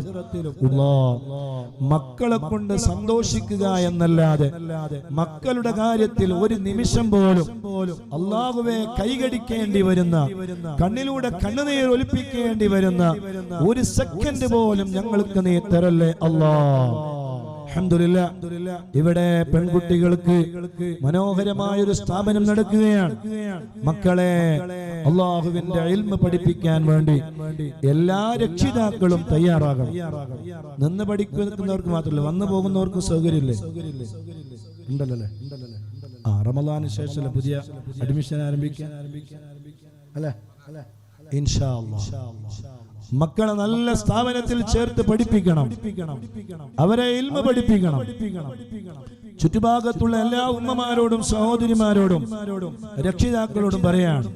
ആഖിറത്തിലും അല്ലാ, മക്കളെ കൊണ്ട് സന്തോഷിക്കുക എന്നല്ലാതെ മക്കളുടെ കാര്യത്തിൽ ഒരു നിമിഷം പോലും അള്ളാഹുവെ കൈകടിക്കേണ്ടി വരുന്ന കണ്ണിലൂടെ കണ്ണുനീർ ഒലിപ്പിക്കേണ്ടി വരുന്ന ഒരു സെക്കൻഡ് പോലും ഞങ്ങൾക്ക് നീ തരല്ലേ അൽഹംദുലില്ലാ. ഇവിടെ പെൺകുട്ടികൾക്ക് മനോഹരമായ ഒരു സ്ഥാപനം നടക്കുകയാണ്. മക്കളെ അള്ളാഹുവിന്റെ അയൽമ പഠിപ്പിക്കാൻ വേണ്ടി എല്ലാ രക്ഷിതാക്കളും തയ്യാറാകണം. നിന്ന് പഠിക്കുന്നവർക്ക് മാത്രമല്ല വന്നു പോകുന്നവർക്ക് സൗകര്യമില്ലേ? ഉണ്ടല്ലേ ആ റമദാന് ശേഷമല്ല പുതിയ അഡ്മിഷൻ ആരംഭിക്കാൻ? അല്ലേ? ഇൻഷാ അല്ലാഹ്. മക്കളെ നല്ല സ്ഥാപനത്തിൽ ചേർത്ത് പഠിപ്പിക്കണം. അവരെ ഇൽമ പഠിപ്പിക്കണം. ചുറ്റുഭാഗത്തുള്ള എല്ലാ ഉമ്മമാരോടും സഹോദരിമാരോടും രക്ഷിതാക്കളോടും പറയാണ്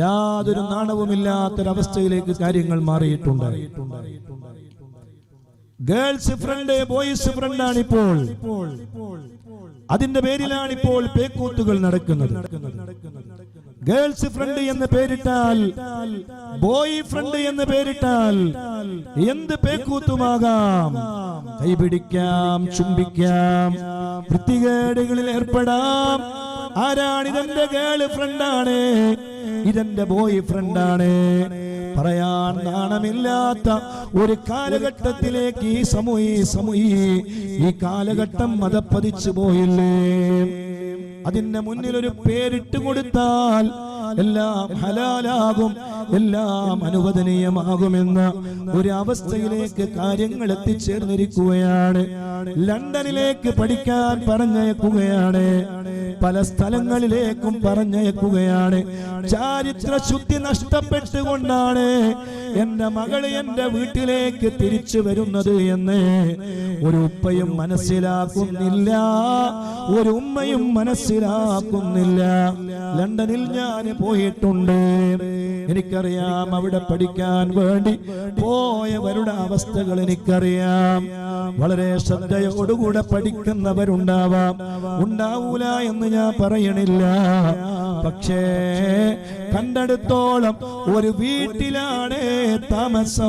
യാതൊരു നാണവുമില്ലാത്തൊരവസ്ഥയിലേക്ക് കാര്യങ്ങൾ മാറിയിട്ടുണ്ട്. ഗേൾസ് ഫ്രണ്ട് ബോയ്സ് ഫ്രണ്ടാണ് ഇപ്പോൾ അതിന്റെ പേരിലാണ് ഇപ്പോൾ പേക്കൂത്തുകൾ നടക്കുന്നത്. ഗേൾസ് ഫ്രണ്ട് എന്ന് പേരിട്ടാൽ ബോയ് ഫ്രണ്ട് എന്ന് പേരിട്ടാൽ എന്ത് പേക്കൂത്തുമാകാം? കൈപിടിക്കാം ചുംബിക്കാം വൃത്തികേടുകളിൽ ഏർപ്പെടാം. ആരാണ് ഇതെന്റെ ഗേൾ ഫ്രണ്ടാണ് ഇതെന്റെ ബോയ് ഫ്രണ്ടാണ് പറയാൻ നാണമില്ലാത്ത ഒരു കാലഘട്ടത്തിലേക്ക് ഈ സമൂഹി സമൂഹി ഈ കാലഘട്ടം മതപ്പതിച്ചു പോയില്ലേ? അതിന്റെ മുന്നിൽ ഒരു പേരിട്ട് കൊടുത്താൽ എല്ലാം ഹലാലാകും എല്ലാം അനുവദനീയമാകുമെന്ന ഒരു അവസ്ഥയിലേക്ക് കാര്യങ്ങൾ എത്തിച്ചേർന്നിരിക്കുകയാണ്. ലണ്ടനിലേക്ക് പഠിക്കാൻ പറഞ്ഞയക്കുകയാണ്. പല സ്ഥലങ്ങളിലേക്കും പറഞ്ഞയക്കുകയാണ്. ചാരിത്ര ശുദ്ധി നഷ്ടപ്പെട്ടുകൊണ്ടാണ് എന്റെ മകൾ എന്റെ വീട്ടിലേക്ക് തിരിച്ചു വരുന്നത് എന്ന് ഒരു ഉപ്പയും മനസ്സിലാക്കുന്നില്ല. ഒരു ഉമ്മയും മനസ്സിലാക്കുന്നില്ല. ലണ്ടനിൽ ഞാൻ പോയിട്ടുണ്ട്. എനിക്കറിയാം അവിടെ പഠിക്കാൻ വേണ്ടി പോയവരുടെ അവസ്ഥകൾ എനിക്കറിയാം. വളരെ ശ്രദ്ധയോടുകൂടെ പഠിക്കുന്നവരുണ്ടാവാം. ഉണ്ടാവൂല എന്ന് ഞാൻ പറയണില്ല. പക്ഷേ കണ്ടെടുത്തോളം ഒരു വീട്ടിലാണ് താമസം.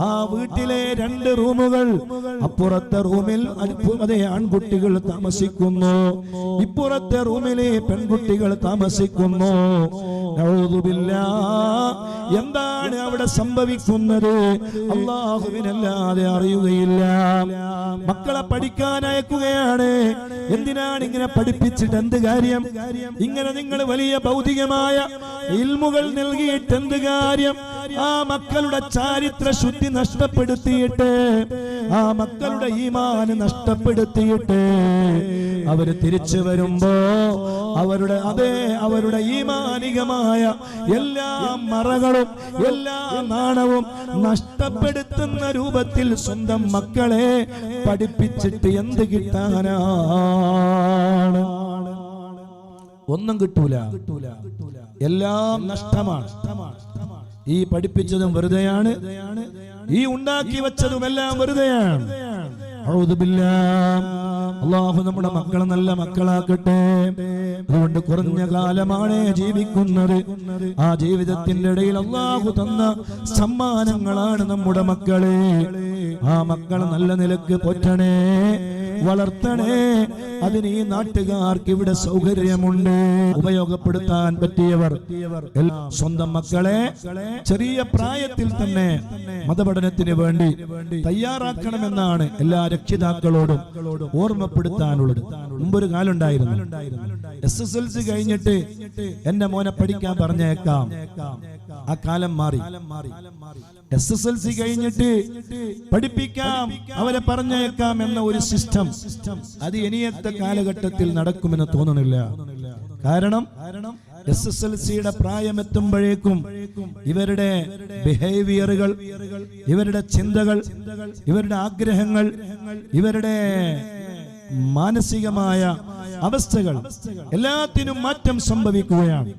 ആ വീട്ടിലെ രണ്ട് റൂമുകൾ അപ്പുറത്തെ റൂമിൽ അതെ ആൺകുട്ടികൾ താമസിക്കുന്നു. ഇപ്പുറത്തെ റൂമിലെ പെൺകുട്ടികൾ താമസിക്കുന്നു. എന്താണ് അവിടെ സംഭവിക്കുന്നത്? അള്ളാഹുവിനല്ലാതെ അറിയുകയില്ല. മക്കളെ പഠിക്കാൻ അയക്കുകയാണ്. എന്തിനാണ് ഇങ്ങനെ പഠിപ്പിച്ചിട്ട് എന്ത് കാര്യം? ഇങ്ങനെ നിങ്ങൾ വലിയ ഭൗതികമായ ഇൽമുകൾ നൽകിയിട്ട് എന്ത് കാര്യം? ആ മക്കളുടെ ചാരിത്ര ശുദ്ധി നഷ്ടപ്പെടുത്തിയിട്ട് ആ മക്കളുടെ ഈമാന് നഷ്ടപ്പെടുത്തിയിട്ട് അവർ തിരിച്ചു വരുമ്പോ അവരുടെ അതെ അവരുടെ ഈമാനികമായ എല്ലാ മറകളും എല്ലാ നാണവും നഷ്ടപ്പെടുത്തുന്ന രൂപത്തിൽ സ്വന്തം മക്കളെ പഠിപ്പിച്ചിട്ട് എന്ത് കിട്ടാനാണ്? ഒന്നും കിട്ടൂല. എല്ലാം നഷ്ടമാണ്. ഈ പഠിപ്പിച്ചതും വെറുതെയാണ്. ഈ ഉണ്ടാക്കി വെച്ചതും എല്ലാം വെറുതെയാണ്. ഔദു ബില്ലാ. അള്ളാഹു നമ്മുടെ മക്കളെ നല്ല മക്കളാക്കട്ടെ. അതുകൊണ്ട് കുറഞ്ഞ കാലമാണ് ജീവിക്കുന്നത്. ആ ജീവിതത്തിന്റെ ഇടയിൽ അള്ളാഹു തന്ന സമ്മാനങ്ങളാണ് നമ്മുടെ മക്കളെ. ആ മക്കളെ നല്ല നിലയ്ക്ക് പോറ്റണേ. വളർത്തണേ. അതിന് ഈ നാട്ടുകാർക്ക് ഇവിടെ സൗകര്യമുണ്ട്. ഉപയോഗപ്പെടുത്താൻ പറ്റിയവർ. സ്വന്തം മക്കളെ ചെറിയ പ്രായത്തിൽ തന്നെ മതപഠനത്തിന് വേണ്ടി തയ്യാറാക്കണമെന്നാണ് എല്ലാ രക്ഷിതാക്കളോടും ഓർമ്മപ്പെടുത്താനുള്ളത്. മുമ്പൊരു കാലുണ്ടായിരുന്നു. എസ് എസ് എൽ സി കഴിഞ്ഞിട്ട് എന്റെ മോനെ പഠിക്കാൻ പറഞ്ഞേക്കാം. ആ കാലം മാറി. എസ് എസ് എൽ സി കഴിഞ്ഞിട്ട് പഠിപ്പിക്കാം അവരെ പറഞ്ഞേക്കാം എന്ന ഒരു സിസ്റ്റം. അത് ഇനിയത്തെ കാലഘട്ടത്തിൽ നടക്കുമെന്ന് തോന്നുന്നില്ല കാരണം എസ് എസ് എൽ സിയുടെ പ്രായമെത്തുമ്പോഴേക്കും ഇവരുടെ ബിഹേവിയറുകൾ ഇവരുടെ ചിന്തകൾ ഇവരുടെ ആഗ്രഹങ്ങൾ ഇവരുടെ മാനസികമായ അവസ്ഥകൾ എല്ലാത്തിനും മാറ്റം സംഭവിക്കുകയാണ്.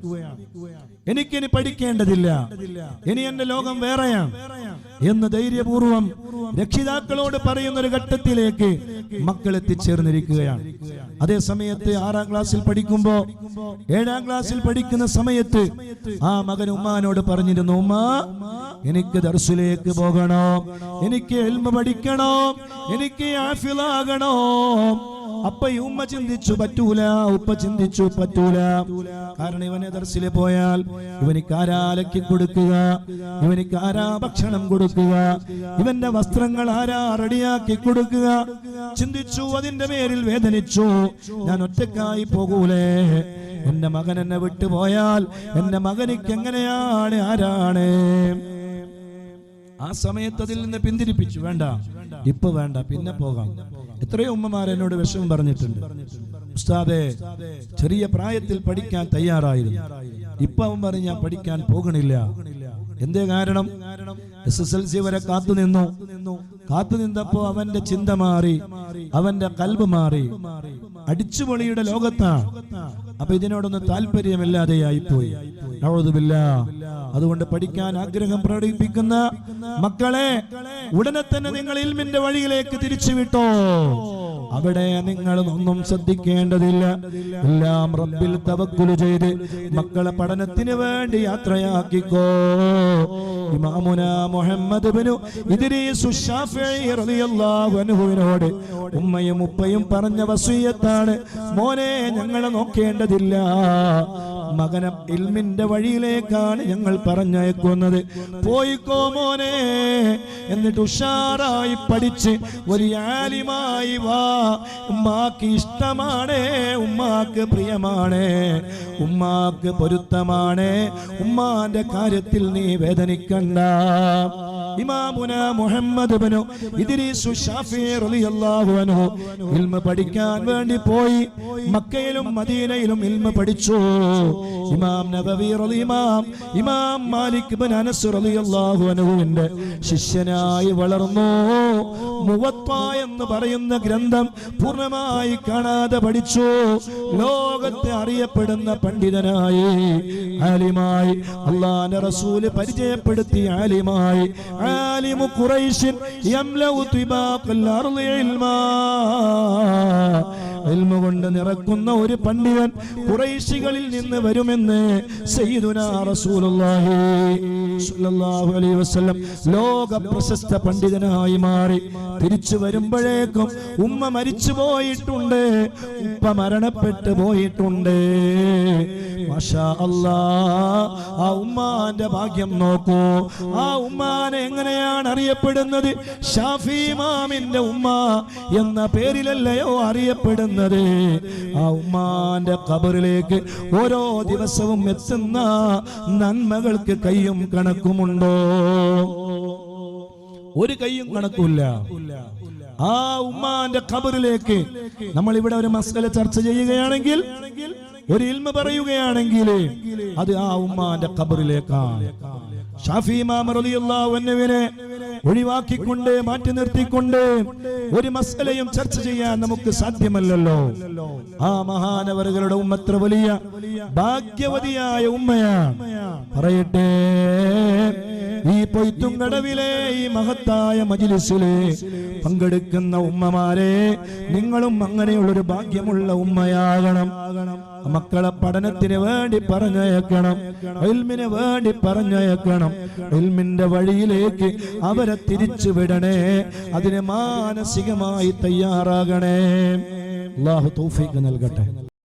എനിക്കിനി പഠിക്കേണ്ടതില്ല. ഇനി എന്റെ ലോകം വേറെയാണ്. എന്ന് ധൈര്യപൂർവം രക്ഷിതാക്കളോട് പറയുന്ന ഒരു ഘട്ടത്തിലേക്ക് മക്കൾ എത്തിച്ചേർന്നിരിക്കുകയാണ്. അതേ സമയത്ത് ആറാം ക്ലാസ്സിൽ പഠിക്കുമ്പോ ഏഴാം ക്ലാസ്സിൽ പഠിക്കുന്ന സമയത്ത് ആ മകൻ ഉമ്മാനോട് പറഞ്ഞിരുന്നു ഉമ്മ എനിക്ക് ദർസിലേക്ക് പോകണോ. എനിക്ക് എൽമ പഠിക്കണോ. എനിക്ക് ആഫിലാകണോ. അപ്പൊ ഈ ഉമ്മ ചിന്തിച്ചു പറ്റൂല ഉപ്പ ചിന്തിച്ചു പറ്റൂല. കാരണം ഇവനെ ദർശിലെ പോയാൽ ഇവനിക്ക് ആരാ അലക്കി കൊടുക്കുക? ഇവനിക്ക് ആരാ ഭക്ഷണം കൊടുക്കുക? ഇവന്റെ വസ്ത്രങ്ങൾ ആരാ റെഡിയാക്കി കൊടുക്കുക? ചിന്തിച്ചു അതിന്റെ പേരിൽ വേദനിച്ചു. ഞാൻ ഒറ്റക്കായി പോകൂലേ? എന്റെ മകൻ എന്നെ വിട്ടുപോയാൽ എന്റെ മകനിക്ക് എങ്ങനെയാണ് ആരാണ്? ആ സമയത്ത് അതിൽ നിന്ന് പിന്തിരിപ്പിച്ചു വേണ്ട. ഇപ്പൊ വേണ്ട പിന്നെ പോകാം. എത്രയോ ഉമ്മമാർ എന്നോട് വിഷമം പറഞ്ഞിട്ടുണ്ട്. ഉസ്താദെ ചെറിയ പ്രായത്തിൽ പഠിക്കാൻ തയ്യാറായിരുന്നു. ഇപ്പൊ അവൻ പറഞ്ഞ് ഞാൻ പഠിക്കാൻ പോകണില്ല. എന്തേ കാരണം? എസ് എസ് എൽ സി വരെ കാത്തു നിന്നു. കാത്തു നിന്നപ്പോ അവന്റെ ചിന്ത മാറി അവന്റെ കൽബ് മാറി. അടിച്ചുപൊളിയുടെ ലോകത്താണ് അപ്പൊ ഇതിനോടൊന്നും താല്പര്യമില്ലാതെയായി പോയി അതുകൊണ്ട് പഠിക്കാൻ ആഗ്രഹം പ്രകടിപ്പിക്കുന്ന മക്കളെ ഉടനെ തന്നെ നിങ്ങൾ ഇൽമിന്റെ വഴിയിലേക്ക് തിരിച്ചുവിട്ടോ. അവിടെ നിങ്ങൾ ഒന്നും ശ്രദ്ധിക്കേണ്ടതില്ല. എല്ലാം റബ്ബിൽ തവക്കുലു ചെയ്ത് മക്കളെ പഠനത്തിന് വേണ്ടി യാത്രയാക്കിക്കോ. ഇമാമുന മുഹമ്മദ് ബിനു ഇദ്രീസു ഷാഫിഈ റളിയല്ലാഹു അൻഹുവിനോട് ഉമ്മയും ഉപ്പയും പറഞ്ഞ വസീയത്താണ് മോനെ ഞങ്ങളെ നോക്കേണ്ടതില്ല. മകനം ഇൽമിന്റെ വഴിയിലേക്കാണ് ഞങ്ങൾ പറഞ്ഞയക്കുന്നത്. പോയിക്കോ മോനെ. എന്നിട്ട് ഉഷാറായി പഠിച്ച് ഒരു ആലിമായി വാ. ഉമ്മാക്ക് ഇഷ്ടമാണ് ഉമ്മാക്ക് പ്രിയമാണ് ഉമ്മാക്ക് പൊരുത്തമാണ്. ഉമ്മാന്റെ കാര്യത്തിൽ നീ വേദനിക്കണ്ട. ഇമാമുന മുഹമ്മദ് ഇബ്നു ഇദ്രീസു ഷാഫി റളിയല്ലാഹു അൻഹു ഇൽമ പഠിക്കാൻ വേണ്ടി പോയി മക്കയിലും മദീനയിലും ഇൽമ പഠിച്ചു. ഇമാം നബവി റളി ഇമാം ഇമാം മാലിക് ഇബ്നു അനസ് റളിയല്ലാഹു അൻഹുവിന്റെ ശിഷ്യനായി വളർന്നു. മുവത്ത എന്ന് പറയുന്ന ഗ്രന്ഥം പൂർണമായി കാണാതെ പഠിച്ചു. ലോകത്തെ അറിയപ്പെടുന്ന പണ്ഡിതനായി ആലിമായി അള്ളാന്റെ റസൂൽ പരിചയപ്പെടുത്തി ആലിമായി عالم قريش يملأ طباق الأرض علما. കൊണ്ട് നിറക്കുന്ന ഒരു പണ്ഡിതൻ കുറേശികളിൽ നിന്ന് വരുമെന്ന് ലോക പ്രശസ്ത പണ്ഡിതനായി മാറി. തിരിച്ചു വരുമ്പോഴേക്കും ഉമ്മ മരിച്ചു പോയിട്ടുണ്ട്. ഉപ്പ മരണപ്പെട്ടു പോയിട്ടുണ്ട്. ആ ഉമ്മാന്റെ ഭാഗ്യം നോക്കൂ. ആ ഉമ്മാനെ എങ്ങനെയാണ് അറിയപ്പെടുന്നത്? ഷാഫി മാമിന്റെ ഉമ്മ എന്ന പേരിലല്ലയോ അറിയപ്പെടുന്നത്? ആ ഉമ്മാന്റെ കബറിലേക്ക് ഓരോ ദിവസവും എത്തുന്ന നന്മകൾക്ക് കയ്യും കണക്കുമുണ്ടോ? ഒരു കയ്യും കണക്കുമില്ല. ആ ഉമ്മാന്റെ കബറിലേക്ക് നമ്മൾ ഇവിടെ ഒരു മസ്കല ചർച്ച ചെയ്യുകയാണെങ്കിൽ ഒരു ഇൽമ പറയുകയാണെങ്കിൽ അത് ആ ഉമ്മാന്റെ കബറിലേക്കാണ് ഷാഫി മാമറിയുള്ള ഒഴിവാക്കിക്കൊണ്ട് മാറ്റി നിർത്തിക്കൊണ്ട് ഒരു മസലയും ചർച്ച ചെയ്യാൻ നമുക്ക് സാധ്യമല്ലല്ലോ. ആ മഹാനവറുകളുടെ ഉമ്മ എത്ര വലിയ ഭാഗ്യവതിയായ ഉമ്മയാണ്. പറയട്ടെ ഈ പൊയ്ത്തും കടവിലെ ഈ മഹത്തായ മജിലിസിലെ പങ്കെടുക്കുന്ന ഉമ്മമാരെ നിങ്ങളും അങ്ങനെയുള്ളൊരു ഭാഗ്യമുള്ള ഉമ്മയാകണം. മക്കളെ പഠനത്തിന് വേണ്ടി പറഞ്ഞയക്കണം ഇൽമിന് വേണ്ടി പറഞ്ഞയക്കണം ഇൽമിന്റെ വഴിയിലേക്ക് അവരെ തിരിച്ചു വിടണേ അതിന് മാനസികമായി തയ്യാറാകണേ. അള്ളാഹു തൗഫീഖ് നൽകട്ടെ.